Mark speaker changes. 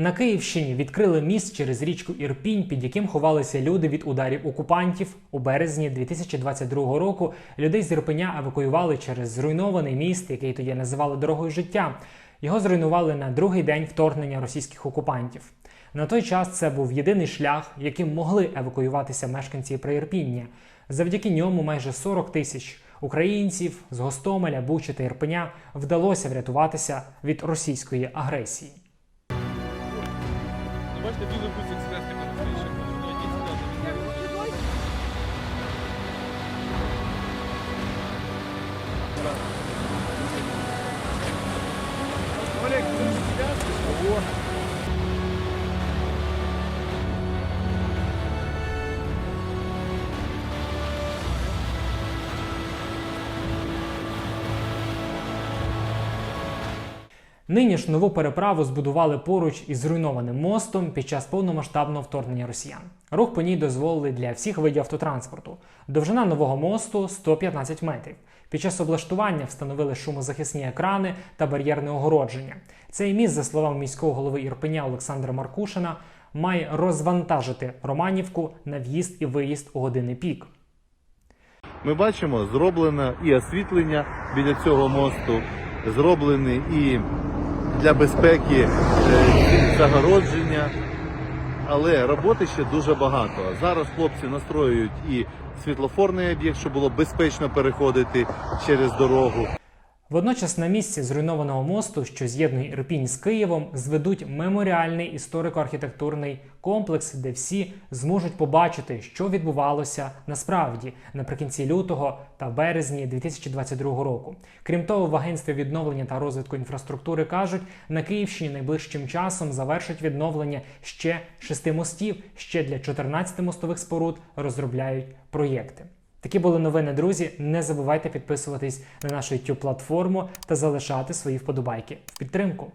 Speaker 1: На Київщині відкрили міст через річку Ірпінь, під яким ховалися люди від ударів окупантів. У березні 2022 року людей з Ірпеня евакуювали через зруйнований міст, який тоді називали дорогою життя. Його зруйнували на другий день вторгнення російських окупантів. На той час це був єдиний шлях, яким могли евакуюватися мешканці Приірпіння. Завдяки ньому майже 40 тисяч українців з Гостомеля, Бучі та Ірпеня вдалося врятуватися від російської агресії.
Speaker 2: Бачите, білий бусик з
Speaker 1: Нині ж нову переправу збудували поруч із зруйнованим мостом під час повномасштабного вторгнення росіян. Рух по ній дозволили для всіх видів автотранспорту. Довжина нового мосту 115 метрів. Під час облаштування встановили шумозахисні екрани та бар'єрне огородження. Цей міст, за словами міського голови Ірпеня Олександра Маркушина, має розвантажити Романівку на в'їзд і виїзд у години пік.
Speaker 3: Ми бачимо, зроблено і освітлення біля цього мосту, зроблені і для безпеки е, загородження. Але роботи ще дуже багато. Зараз хлопці настроюють і світлофорний об'єкт, щоб було безпечно переходити через дорогу.
Speaker 1: Водночас на місці зруйнованого мосту, що з'єднує Ірпінь з Києвом, зведуть меморіальний історико-архітектурний комплекс, де всі зможуть побачити, що відбувалося насправді наприкінці лютого та березні 2022 року. Крім того, в агентстві відновлення та розвитку інфраструктури кажуть, на Київщині найближчим часом завершать відновлення ще шести мостів. Ще для 14 мостових споруд розробляють проєкти. Такі були новини, друзі. Не забувайте підписуватись на нашу youtube платформу та залишати свої вподобайки в підтримку.